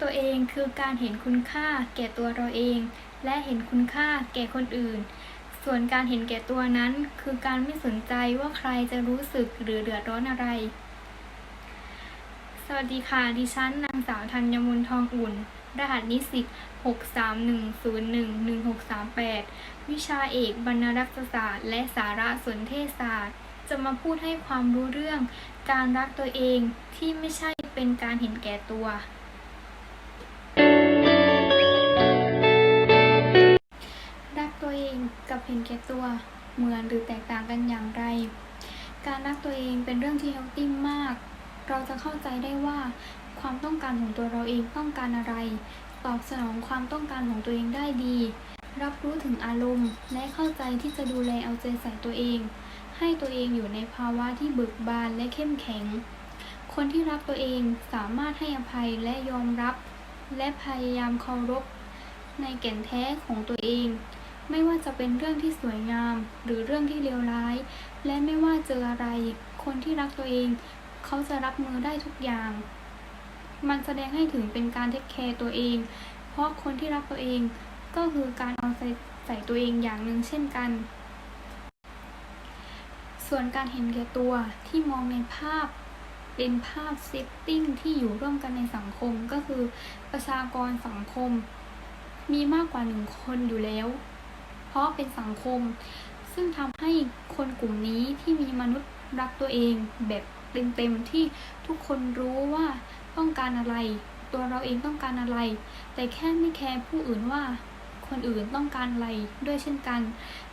ตัวเองคือการเห็นคุณค่าแก่ตัวเราเอง และเห็นคุณค่าแก่คนอื่น ส่วนการเห็นแก่ตัวนั้น คือการไม่สนใจว่าใครจะรู้สึกหรือเดือดร้อนอะไร สวัสดีค่ะ ดิฉันนางสาวธัญมนทองอุ่น รหัสนิสิต631011638 วิชาเอกบรรณรักษศาสตร์ และสารสนเทศศาสตร์ จะมาพูดให้ความรู้เรื่อง การรักตัวเองที่ไม่ใช่เป็นการเห็นแก่ตัว กับเห็นแก่ตัวเหมือนหรือแตกต่างกันอย่างไร การรักตัวเองเป็นเรื่องที่เฮลตี้มาก เราจะเข้าใจได้ว่า ความต้องการของตัวเราเองต้องการอะไร ตอบสนองความต้องการของตัวเองได้ดี รับรู้ถึงอารมณ์ และเข้าใจที่จะดูแลเอาใจใส่ตัวเอง ให้ตัวเองอยู่ในภาวะที่เบิกบานและเข้มแข็ง คนที่รักตัวเองสามารถให้อภัยและยอมรับ และพยายามเคารพในแก่นแท้ของตัวเอง ไม่ว่าจะเป็นเรื่องที่สวยงาม หรือเรื่องที่เลวร้าย และไม่ว่าเจออะไร คนที่รักตัวเอง เขาจะรับมือได้ทุกอย่าง มันแสดงให้ถึงเป็นการเทคแคร์ตัวเอง เพราะคนที่รักตัวเองก็คือการเอาใจใส่ตัวเองอย่างหนึ่งเช่นกัน ส่วนการเห็นแก่ตัวที่มองในภาพเป็นภาพเซตติ้งที่อยู่ร่วมกันในสังคมก็คือประชากรสังคม มีมากกว่าหนึ่งคนอยู่แล้ว เพราะเป็นสังคม ซึ่งทำให้คนกลุ่มนี้ที่มีมนุษย์รักตัวเองแบบเต็มๆที่ทุกคนรู้ว่าต้องการอะไร ตัวเราเองต้องการอะไร แต่แค่ไม่แคร์ผู้อื่นว่า คนอื่นต้องการอะไรด้วยเช่นกัน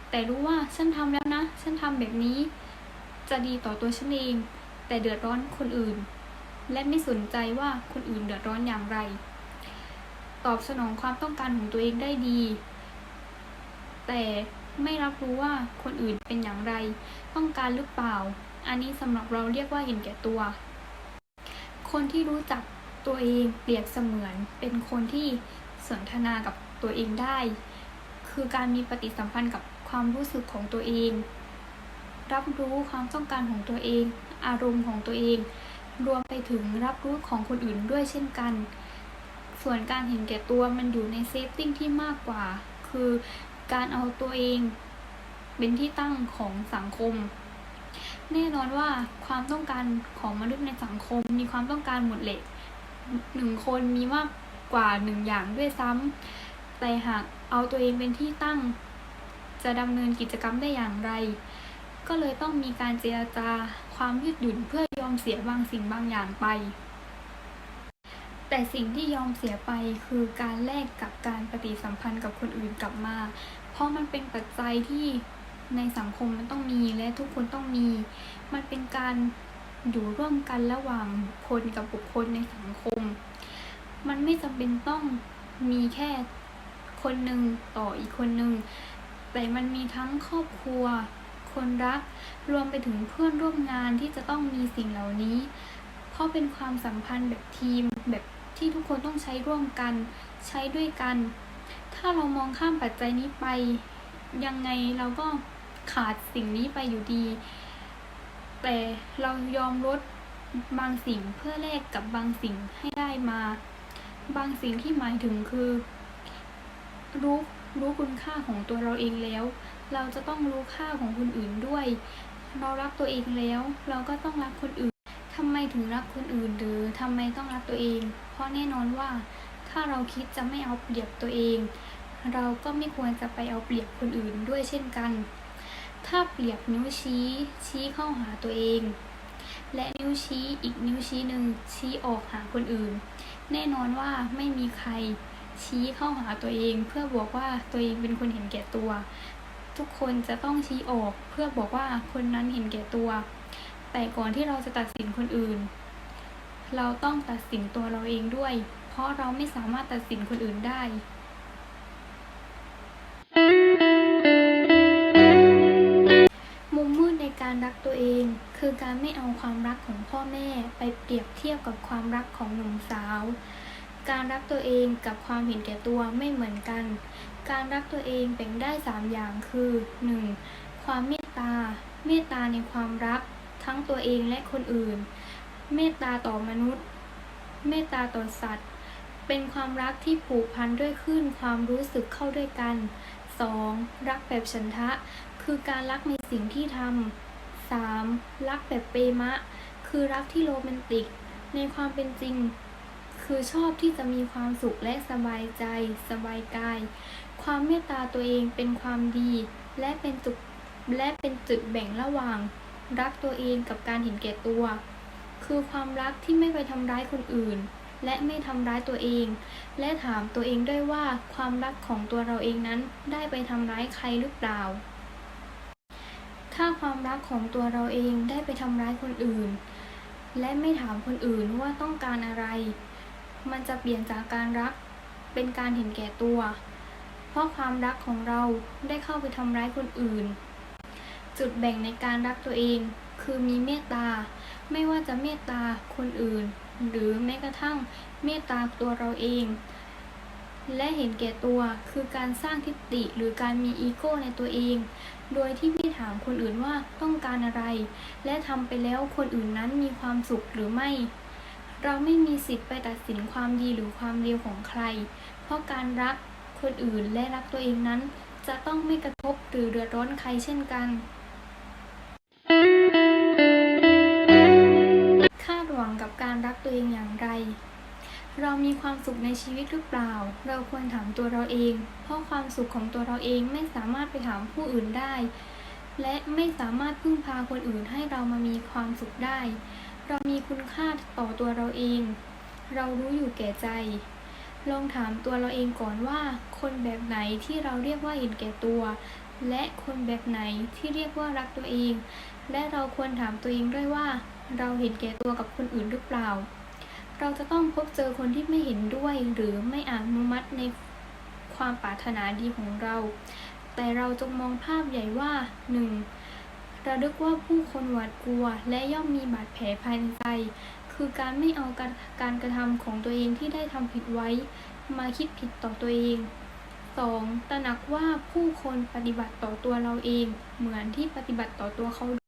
แต่รู้ว่าฉันทำแล้วนะ ฉันทำแบบนี้จะดีต่อตัวฉันเอง แต่เดือดร้อนคนอื่น และไม่สนใจว่าคนอื่นเดือดร้อนอย่างไร ตอบสนองความต้องการของตัวเองได้ดี แต่ไม่รับรู้ว่าคนอื่นเป็นอย่างไร ต้องการหรือเปล่า อันนี้สำหรับเราเรียกว่าเห็นแก่ตัว คนที่รู้จักตัวเองเปรียบเสมือน เป็นคนที่สนทนากับตัวเองได้ คือการมีปฏิสัมพันธ์กับความรู้สึกของตัวเอง รับรู้ความต้องการของตัวเอง อารมณ์ของตัวเอง รวมไปถึงรับรู้ของคนอื่นด้วยเช่นกัน ส่วนการเห็นแก่ตัวมันอยู่ในเซฟติ้งที่มากกว่า คือ การเอาตัวเองเป็นที่ตั้งของสังคม แน่นอนว่าความต้องการของมนุษย์ในสังคมมีความต้องการหมดแหละหนึ่งคนมีมากกว่าหนึ่งอย่างด้วยซ้ำแต่หากเอาตัวเองเป็นที่ตั้ง จะดำเนินกิจกรรมได้อย่างไร ก็เลยต้องมีการเจรจาความยืดหยุ่นเพื่อยอมเสียบางสิ่งบางอย่างไป แต่สิ่งที่ยอมเสียไปคือการแลกกับการปฏิสัมพันธ์กับคนอื่นกลับมา เพราะมันเป็นปัจจัยที่ในสังคมมันต้องมีและทุกคนต้องมี มันเป็นการอยู่ร่วมกันระหว่างบุคคลกับบุคคลในสังคม มันไม่จำเป็นต้องมีแค่คนหนึ่งต่ออีกคนหนึ่ง แต่มันมีทั้งครอบครัว คนรัก รวมไปถึงเพื่อนร่วมงานที่จะต้องมีสิ่งเหล่านี้ เพราะเป็นความสัมพันธ์แบบทีมแบบ ที่ทุกคนต้องใช้ร่วมกัน ใช้ด้วยกัน ถ้าเรามองข้ามปัจจัยนี้ไป ยังไงเราก็ขาดสิ่งนี้ไปอยู่ดี แต่เรายอมลดบางสิ่งเพื่อแลกกับบางสิ่งให้ได้มา บางสิ่งที่หมายถึงคือ รู้รู้คุณค่าของตัวเราเองแล้ว เราจะต้องรู้ค่าของคนอื่นด้วย เรารักตัวเองแล้ว เราก็ต้องรักคนอื่น ทำไมถึงรักคนอื่นหรือทำไมต้องรักตัวเอง เพราะแน่นอนว่าถ้าเราคิดจะไม่เอาเปรียบตัวเอง เราก็ไม่ควรจะไปเอาเปรียบคนอื่นด้วยเช่นกัน ถ้าเปรียบนิ้วชี้ชี้เข้าหาตัวเอง และนิ้วชี้อีกนิ้วชี้หนึ่งชี้ออกหาคนอื่น แน่นอนว่าไม่มีใครชี้เข้าหาตัวเอง เพื่อบอกว่าตัวเองเป็นคนเห็นแก่ตัว ทุกคนจะต้องชี้ออกเพื่อบอกว่าคนนั้นเห็นแก่ตัว แต่ก่อนที่เราจะตัดสินคนอื่น เราต้องตัดสินตัวเราเองด้วย เพราะเราไม่สามารถตัดสินคนอื่นได้มุมมืดในการรักตัวเองคือการไม่เอาความรักของพ่อแม่ไปเปรียบเทียบกับความรักของหนุ่มสาว การรักตัวเองกับความเห็นแก่ตัวไม่เหมือนกัน การรักตัวเองแบ่งได้ 3 อย่างคือ 1. ความเมตตา เมตตาในความรัก ทั้งตัวเองและคนอื่น เมตตาต่อมนุษย์ เมตตาต่อสัตว์ เป็นความรักที่ผูกพันด้วยคลื่นความรู้สึกเข้าด้วยกัน 2. รักแบบฉันทะ คือการรักในสิ่งที่ทำ 3. รักแบบเปมะ คือรักที่โรแมนติก ในความเป็นจริง คือชอบที่จะมีความสุขและสบายใจ สบายกาย ความเมตตาตัวเองเป็นความดี และเป็นจุดและเป็นจุดแบ่งระหว่าง รักตัวเองกับการเห็นแก่ตัว คือความรักที่ไม่ไปทำร้ายคนอื่น และไม่ทำร้ายตัวเอง และถามตัวเองด้วยว่าความรักของตัวเราเองนั้นได้ไปทำร้ายใครหรือเปล่า ถ้าความรักของตัวเราเองได้ไปทำร้ายคนอื่น และไม่ถามคนอื่นว่าต้องการอะไร มันจะเปลี่ยนจากการรักเป็นการเห็นแก่ตัว เพราะความรักของเราได้เข้าไปทำร้ายคนอื่น จุดแบ่งในการรักตัวเอง คือมีเมตตา ไม่ว่าจะเมตตาคนอื่น หรือแม้กระทั่งเมตตาตัวเราเอง และเห็นแก่ตัวคือการสร้างทิฏฐิหรือการมีอีโก้ในตัวเอง โดยที่ไม่ถามคนอื่นว่าต้องการอะไร และทำไปแล้วคนอื่นนั้นมีความสุขหรือไม่ เราไม่มีสิทธิ์ไปตัดสินความดีหรือความเลวของใคร เพราะการรักคนอื่นและรักตัวเองนั้นจะต้องไม่กระทบหรือเดือดร้อนใครเช่นกัน ตัวเองอย่างไร เรามีความสุขในชีวิตหรือเปล่า เราควรถามตัวเราเอง เพราะความสุขของตัวเราเองไม่สามารถไปถามผู้อื่นได้ และไม่สามารถพึ่งพาคนอื่นให้เรามามีความสุขได้ เรามีคุณค่าต่อตัวเราเอง เรารู้อยู่แก่ใจ ลองถามตัวเราเองก่อนว่า คนแบบไหนที่เราเรียกว่าเห็นแก่ตัว และคนแบบไหนที่เรียกว่ารักตัวเองและเราควรถามตัวเองด้วยว่า เราเห็นแก่ตัวกับคนอื่นหรือเปล่า เราจะต้องพบเจอคนที่ไม่เห็นด้วยหรือไม่อนุมัติในความปรารถนาดีของเรา แต่เราจงมองภาพใหญ่ว่า 1. ระลึกว่าผู้คนหวาดกลัว และย่อมมีบาดแผลภายในใจ คือการไม่เอาการการกระทำของตัวเองที่ได้ทำผิดไว้ มาคิดผิดต่อตัวเอง 2. ตระหนักว่าผู้คนปฏิบัติต่อตัวเราเอง เหมือนที่ปฏิบัติต่อตัวเขา